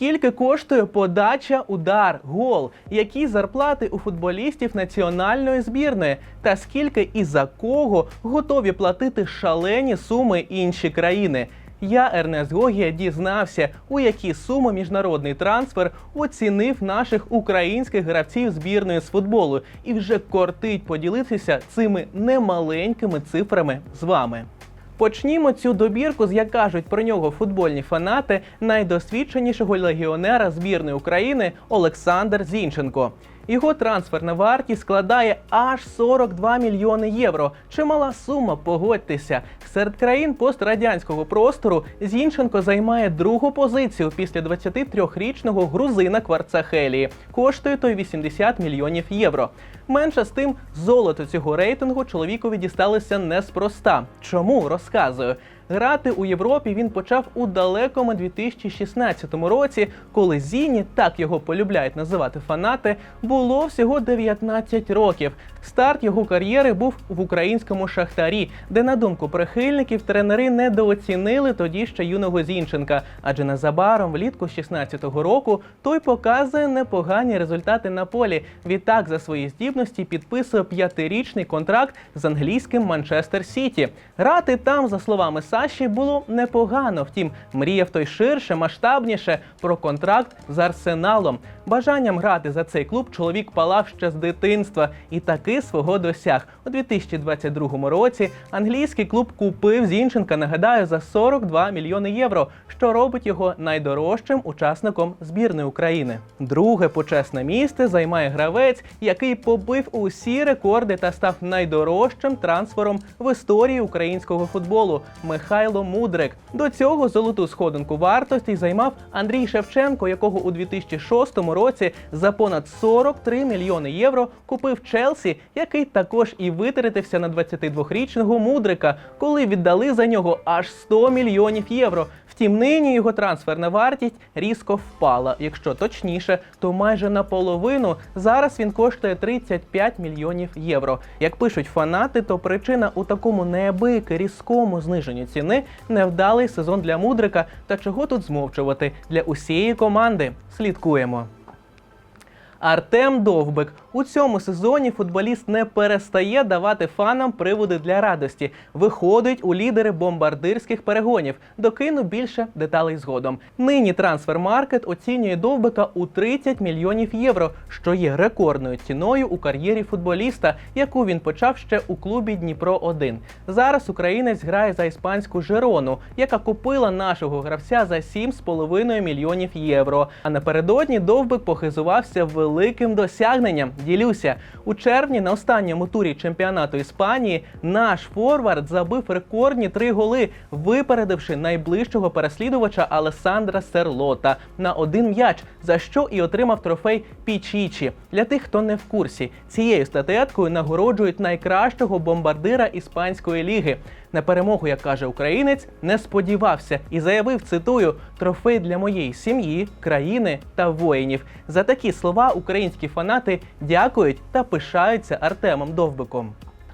Скільки коштує подача, удар, гол? Які зарплати у футболістів національної збірної? Та скільки і за кого готові платити шалені суми інші країни? Я, Ернест Гогія, дізнався, у які суми міжнародний трансфер оцінив наших українських гравців збірної з футболу, і вже кортить поділитися цими немаленькими цифрами з вами. Почнімо цю добірку з як кажуть про нього футбольні фанати найдосвідченішого легіонера збірної України Олександр Зінченко. Його трансферна вартість складає аж 42 мільйони євро. Чимала сума, погодьтеся. Серед країн пострадянського простору Зінченко займає другу позицію після 23-річного грузина Кварцахелії. Коштує той 80 мільйонів євро. Менше з тим, золото цього рейтингу чоловікові дісталося неспроста. Чому розказую? Грати у Європі він почав у далекому 2016 році, коли Зіні, так його полюбляють називати фанати, було всього 19 років. Старт його кар'єри був в українському шахтарі, де, на думку прихильників, тренери недооцінили тоді ще юного Зінченка, адже незабаром влітку 16-го року той показує непогані результати на полі. Відтак за свої здібності підписує п'ятирічний контракт з англійським Манчестер Сіті. Грати там, за словами Саші, було непогано. Втім, мріяв той ширше, масштабніше про контракт з арсеналом. Бажанням грати за цей клуб чоловік палав ще з дитинства і таки свого досяг. У 2022 році англійський клуб купив Зінченка, нагадаю, за 42 мільйони євро, що робить його найдорожчим учасником збірної України. Друге почесне місце займає гравець, який побив усі рекорди та став найдорожчим трансфером в історії українського футболу Михайло Мудрик. До цього золоту сходинку вартості займав Андрій Шевченко, якого у 2006 році за понад 43 мільйони євро купив Челсі, який також і витратився на 22-річного мудрика, коли віддали за нього аж 100 мільйонів євро. Втім, нині його трансферна вартість різко впала. Якщо точніше, то майже наполовину. Зараз він коштує 35 мільйонів євро. Як пишуть фанати, то причина у такому неабияки різкому зниженню ціни невдалий сезон для мудрика. Та чого тут змовчувати для усієї команди? Слідкуємо. Артем Довбик у цьому сезоні футболіст не перестає давати фанам приводи для радості. Виходить у лідери бомбардирських перегонів. Докину більше деталей згодом. Нині трансфермаркет оцінює Довбика у 30 мільйонів євро, що є рекордною ціною у кар'єрі футболіста, яку він почав ще у клубі Дніпро 1 Зараз українець грає за іспанську Жерону, яка купила нашого гравця за 7,5 мільйонів євро. А напередодні Довбик похизувався великим досягненням. Ділюся у червні на останньому турі чемпіонату Іспанії. Наш форвард забив рекордні три голи, випередивши найближчого переслідувача Алесандра Серлота на один м'яч, за що і отримав трофей Пічічі. Для тих, хто не в курсі, цією статуеткою нагороджують найкращого бомбардира іспанської ліги. На перемогу, як каже українець, не сподівався і заявив, цитую, трофей для моєї сім'ї, країни та воїнів. За такі слова українські фанати дякують та пишаються Артемом Довбиком.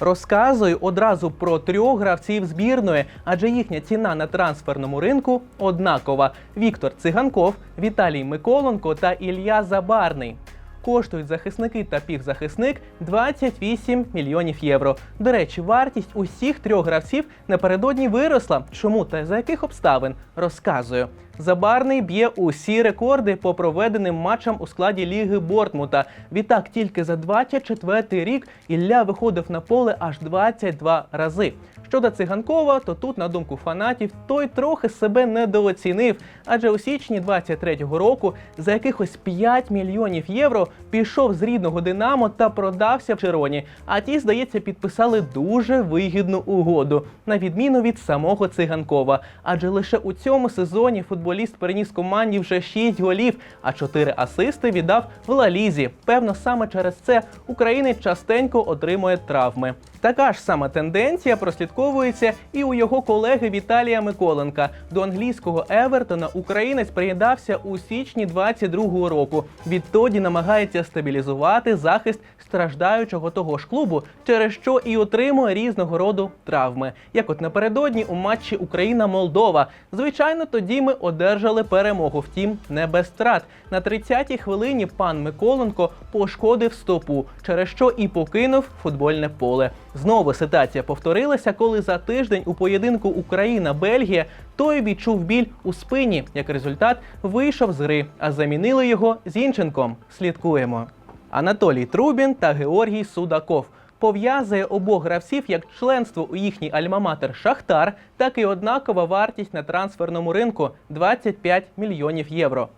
Розказую одразу про трьох гравців збірної, адже їхня ціна на трансферному ринку однакова: Віктор Циганков, Віталій Миколенко та Ілля Забарний. Коштують захисники та півзахисник 28 мільйонів євро. До речі, вартість усіх трьох гравців напередодні виросла. Чому та за яких обставин розказую. Забарний б'є усі рекорди по проведеним матчам у складі ліги Бортмута. Відтак, тільки за 24 рік Ілля виходив на поле аж 22 рази. Щодо циганкова, то тут, на думку фанатів, той трохи себе недооцінив, адже у січні 23-го року за якихось 5 мільйонів євро пішов з рідного Динамо та продався в Чероні. А ті, здається, підписали дуже вигідну угоду, на відміну від самого циганкова. Адже лише у цьому сезоні футболіст переніс команді вже 6 голів, а 4 асисти віддав в Лалізі. Певно, саме через це українець частенько отримує травми. Така ж сама тенденція прослідковується і у його колеги Віталія Миколенка. До англійського Евертона українець приєднався у січні 22-го року. Відтоді намагається стабілізувати захист страждаючого того ж клубу, через що і отримує різного роду травми. Як от напередодні у матчі Україна-Молдова. Звичайно, тоді ми одержали перемогу. Втім, не без втрат. На 30-й хвилині пан Миколенко пошкодив стопу, через що і покинув футбольне поле. Знову ситуація повторилася, коли за тиждень у поєдинку Україна-Бельгія той відчув біль у спині. Як результат, вийшов з гри, а замінили його Зінченком. Слідкуємо. Анатолій Трубін та Георгій Судаков. Пов'язує обох гравців як членство у їхній альмаматер Шахтар, так і однакова вартість на трансферному ринку 25 мільйонів євро.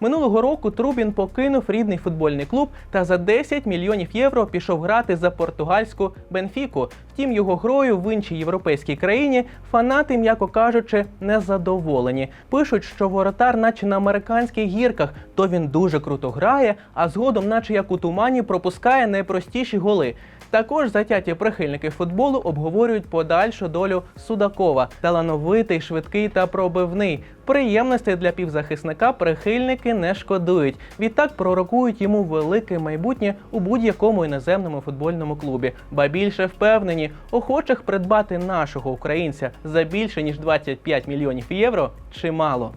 Минулого року Трубін покинув рідний футбольний клуб та за 10 мільйонів євро пішов грати за португальську Бенфіку. Втім, його грою в іншій європейській країні фанати, м'яко кажучи, не задоволені. Пишуть, що воротар, наче на американських гірках, то він дуже круто грає, а згодом, наче як у тумані, пропускає найпростіші голи. Також затяті прихильники футболу обговорюють подальшу долю Судакова. Талановитий, швидкий та пробивний. Приємностей для півзахисника прихильники не шкодують. Відтак пророкують йому велике майбутнє у будь-якому іноземному футбольному клубі. Ба більше впевнені, охочих придбати нашого українця за більше ніж 25 мільйонів євро чимало.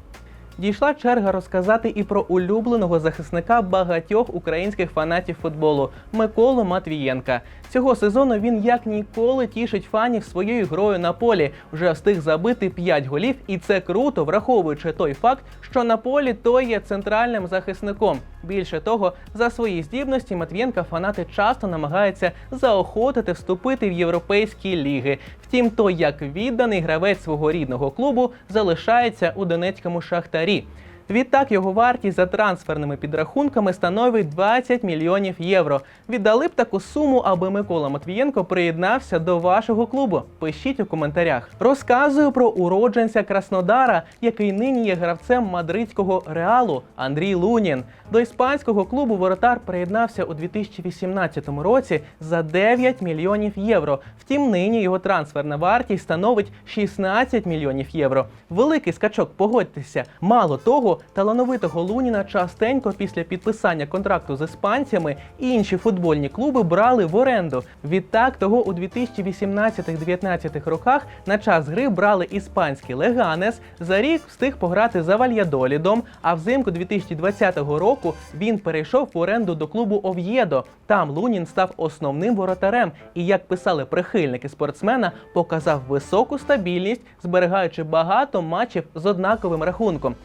Дійшла черга розказати і про улюбленого захисника багатьох українських фанатів футболу Миколу Матвієнка. Цього сезону він як ніколи тішить фанів своєю грою на полі. Вже встиг забити 5 голів, і це круто, враховуючи той факт, що на полі той є центральним захисником. Більше того, за свої здібності Матвієнка фанати часто намагаються заохотити вступити в європейські ліги. Втім, то як відданий гравець свого рідного клубу залишається у донецькому шахтарі. Відтак його вартість за трансферними підрахунками становить 20 мільйонів євро. Віддали б таку суму, аби Микола Матвієнко приєднався до вашого клубу. Пишіть у коментарях. Розказую про уродженця Краснодара, який нині є гравцем мадридського реалу Андрій Лунін. До іспанського клубу воротар приєднався у 2018 році за 9 мільйонів євро. Втім, нині його трансферна вартість становить 16 мільйонів євро. Великий скачок, погодьтеся. Мало того, талановитого Луніна частенько після підписання контракту з іспанцями інші футбольні клуби брали в оренду. Відтак того у 2018-19 роках на час гри брали іспанський Леганес. За рік встиг пограти за Вальядолідом. А взимку 2020 року він перейшов в оренду до клубу Ов'єдо. Там Лунін став основним воротарем і, як писали прихильники спортсмена, показав високу стабільність, зберігаючи багато матчів з однаковим рахунком.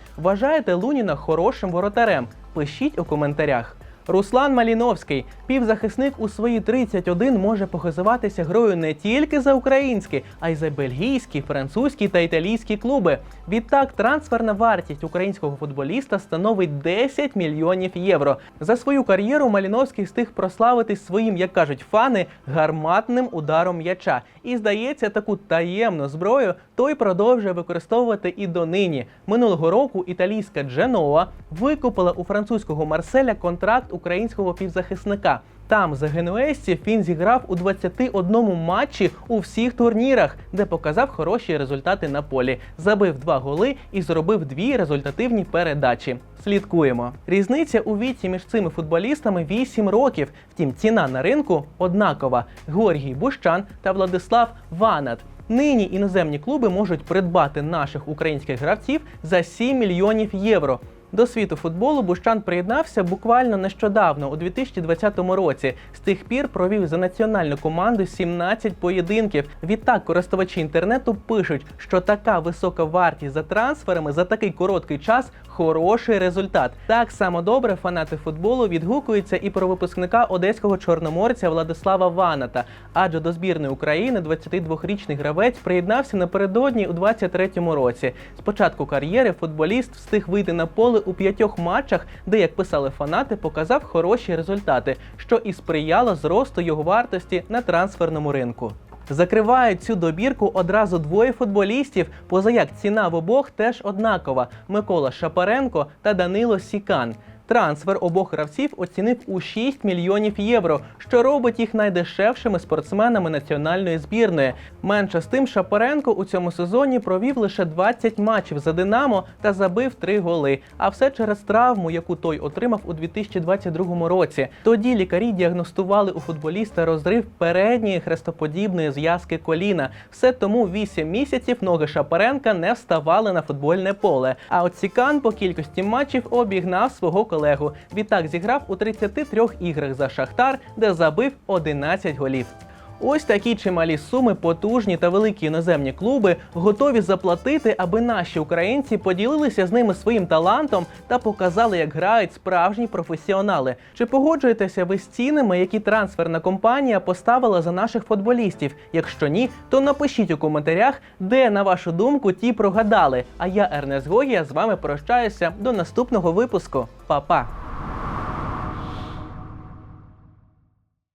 Вважаєте Луніна хорошим воротарем? Пишіть у коментарях. Руслан Маліновський, півзахисник у свої 31, може похизуватися грою не тільки за українські, а й за бельгійські, французькі та італійські клуби. Відтак, трансферна вартість українського футболіста становить 10 мільйонів євро. За свою кар'єру Маліновський встиг прославитись своїм, як кажуть фани, гарматним ударом м'яча. І здається, таку таємну зброю той продовжує використовувати і донині. Минулого року італійська Дженоа викупила у французького Марселя контракт українського півзахисника. Там за генуезців він зіграв у 21 матчі у всіх турнірах, де показав хороші результати на полі. Забив два голи і зробив дві результативні передачі. Слідкуємо. Різниця у віці між цими футболістами 8 років. Втім, ціна на ринку однакова: Георгій Бущан та Владислав Ванат. Нині іноземні клуби можуть придбати наших українських гравців за 7 мільйонів євро. До світу футболу Бущан приєднався буквально нещодавно, у 2020 році. З тих пір провів за національну команду 17 поєдинків. Відтак користувачі інтернету пишуть, що така висока вартість за трансферами за такий короткий час хороший результат. Так само добре фанати футболу відгукуються і про випускника одеського чорноморця Владислава Ваната. Адже до збірної України 22-річний гравець приєднався напередодні у 23-му році. З початку кар'єри футболіст встиг вийти на поле у п'ятьох матчах, де, як писали фанати, показав хороші результати, що і сприяло зросту його вартості на трансферному ринку. Закривають цю добірку одразу двоє футболістів, поза як ціна в обох теж однакова: Микола Шапаренко та Данило Сікан. Трансфер обох гравців оцінив у 6 мільйонів євро, що робить їх найдешевшими спортсменами національної збірної. Менше з тим, Шапаренко у цьому сезоні провів лише 20 матчів за Динамо та забив 3 голи. А все через травму, яку той отримав у 2022 році. Тоді лікарі діагностували у футболіста розрив передньої хрестоподібної зв'язки коліна. Все тому 8 місяців ноги Шапаренка не вставали на футбольне поле. А от Сікан по кількості матчів обігнав свого колегу. Відтак зіграв у 33 іграх за Шахтар, де забив 11 голів. Ось такі чималі суми потужні та великі іноземні клуби готові заплатити, аби наші українці поділилися з ними своїм талантом та показали, як грають справжні професіонали. Чи погоджуєтеся ви з цінами, які трансферна компанія поставила за наших футболістів? Якщо ні, то напишіть у коментарях, де на вашу думку ті прогадали. А я Ернест Гогія з вами прощаюся до наступного випуску. Па-па!